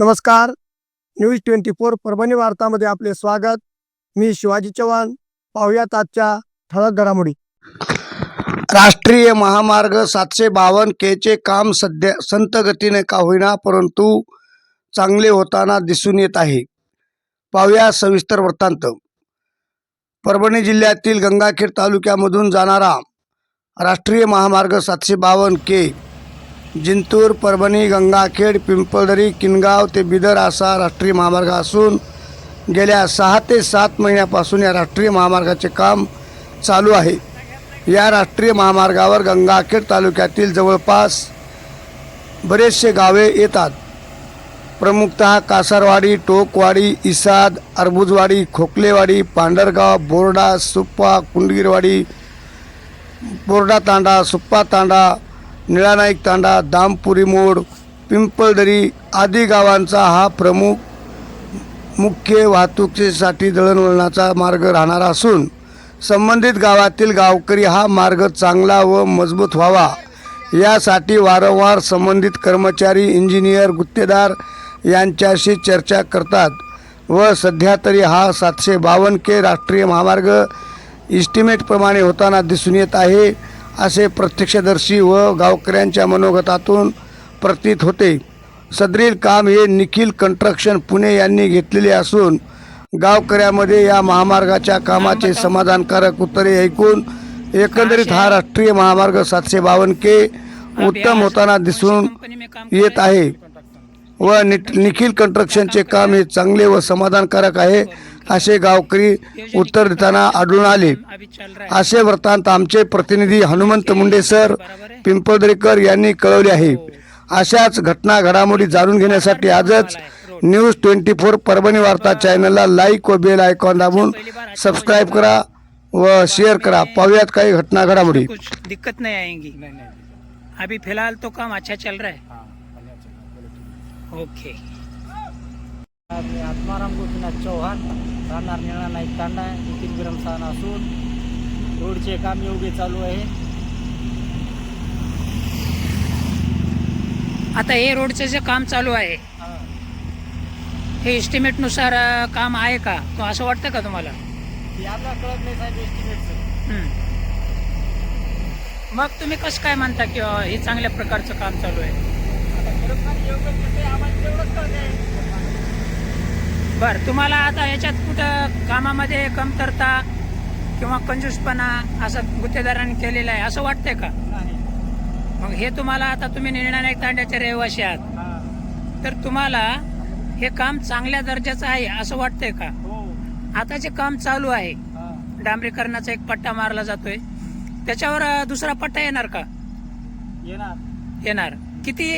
नमस्कार. News twenty four Parbhani वार्तामध्ये आपले स्वागत. मी शिवाजी चव्हाण. पाहुयात आजच्या ठळक घडामोडी. राष्ट्रीय महामार्ग सातशे बावन्न केचे काम सध्या संत गतीने का होईना परंतु चांगले होताना दिसून येत आहे. पाहुया सविस्तर वृत्तांत. परभणी जिल्ह्यातील गंगाखेड तालुक्यामधून जाणारा राष्ट्रीय महामार्ग सातशे बावन्न के जिंतूर परभणी गंगाखेड पिंपळदरी किनगाव ते बिदर असा राष्ट्रीय महामार्ग असून गेल्या सहा ते सात महिन्यापासून या राष्ट्रीय महामार्गाचे काम चालू आहे. या राष्ट्रीय महामार्गावर गंगाखेड तालुक्यातील जवळपास बरेचसे गावे येतात. प्रमुखतः कासारवाडी टोकवाडी इसाद अरबुजवाडी खोकलेवाडी पांढरगाव बोर्डा सुप्पा कुंडगिरवाडी बोर्डा तांडा सुप्पा तांडा निळानाईक तांडा दामपुरी मोड पिंपळदरी आदी गावांचा हा प्रमुख मुख्य वाहतुकीसाठी दळणवळणाचा मार्ग राहणार असून संबंधित गावातील गावकरी हा मार्ग चांगला व मजबूत व्हावा. यासाठी वारंवार संबंधित कर्मचारी इंजिनियर गुत्तेदार यांच्याशी चर्चा करतात व सध्या तरी हा सातशे बावन्न के राष्ट्रीय महामार्ग इस्टिमेटप्रमाणे होताना दिसून येत आहे. असे प्रत्यक्षदर्शी व गावकऱ्यांच्या मनोगतातून प्रतीत होते. सदरील काम हे निखिल कंस्ट्रक्शन पुणे यांनी घेतलेले असून गावकऱ्यामध्ये या महामार्गाच्या कामाचे समाधानकारक उत्तरे ऐकून एकंदरीत हा राष्ट्रीय महामार्ग सातशे बावन्न के उत्तम होताना दिसून येत आहे. व निखिल कंस्ट्रक्शनचे काम हे चांगले व समाधानकारक आहे. असे गावकरी उत्तर देताना आढळून आले. असे वृत्तांत आमचे प्रतिनिधी हनुमंत मुंडे सर पिंपळदरेकर यांनी कळवले आहे. अशाच घटना घडामोडी जाणून घेण्यासाठी आजच न्यूज ट्वेंटी फोर परभणी वार्ता चॅनलला लाईक व बेल आयकॉन दाबून सबस्क्राईब करा व शेअर करा. पाहूयात काही घटना घडामोडी. कुछ दिक्कत नहीं आएंगी. अभी फिलहाल तो काम अच्छा चल रहा है? ओके आत्माराम गोपीनाथ चव्हाण राहणार निळा नाईक तांडा नितीन विरमस्थान असून रोडचे काम योग्य चालू आहे. आता हे रोडचं जे काम चालू आहे हे. estimate नुसार अं, काम आहे का? तो असं वाटतं का तुम्हाला? कळत नाही साहेब एस्टिमेटचं हम्म. मग तुम्ही कसं काय म्हणता की हे चांगल्या प्रकारचं काम चालू आहे? बर तुम्हाला आता याच्यात कुठं कामामध्ये कमतरता किंवा कंजूसपणा असं गुत्तेदारांनी केलेलं आहे असं वाटतंय का? मग हे तुम्हाला आता तुम्ही निर्णय नाईक तांड्याचे रहिवासी आहात. तर तुम्हाला हे काम चांगल्या दर्जाचं आहे असं वाटतंय का? हो. आता जे काम चालू आहे. डांबरीकरणाचा एक पट्टा मारला जातोय. त्याच्यावर दुसरा पट्टा येणार का? येणार. येणार. किती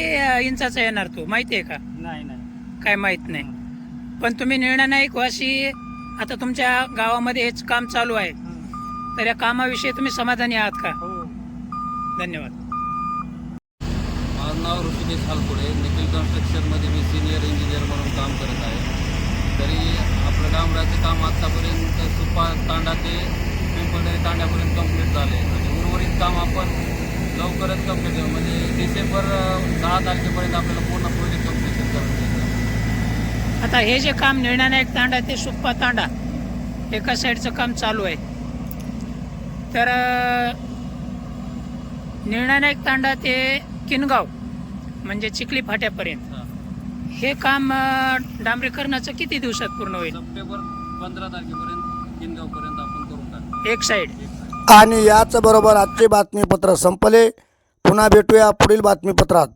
इंचाचा येणार तो? माहिती आहे का? नाही नाही. काय माहीत नाही. पण तुम्ही निर्णय नाईक वाशी आता तुमच्या गावामध्ये हेच काम चालू आहे. हं. तर या कामाविषयी तुम्ही समाधानी आहात का? हो. धन्यवाद. माझं नाव ऋषिकेश हालपुडे. निखिल कन्स्ट्रक्शनमध्ये मी सिनियर इंजिनियर म्हणून काम करत आहे. तरी आपलं डांबराचं काम आत्तापर्यंत सुपा तांडा ते पिंपळदरी तांड्यापर्यंत कंप्लीट झाले. आणि उर्वरित काम आपण लवकरच कंप्लीट करू. म्हणजे डिसेंबर दहा तारखेपर्यंत आपल्याला पूर्ण प्रोजेक्ट कम्प्लिशन करायचं आता हे जे काम निर्णय नाईक तांडा ते सुप्पा तांडा. एका साईडचं काम चालू आहे. तर निर्णय तांडा ते किनगाव म्हणजे चिखली फाट्यापर्यंत. हां. हे काम डांबरीकरणाचं किती दिवसात पूर्ण होईल? सप्टेंबर पंधरा तारखेपर्यंत किनगावपर्यंत आपण करून टाकू. एक साईड आणि याच बरोबर आजचे बातमीपत्र संपले. पुन्हा भेटूया पुढील बातमीपत्रात.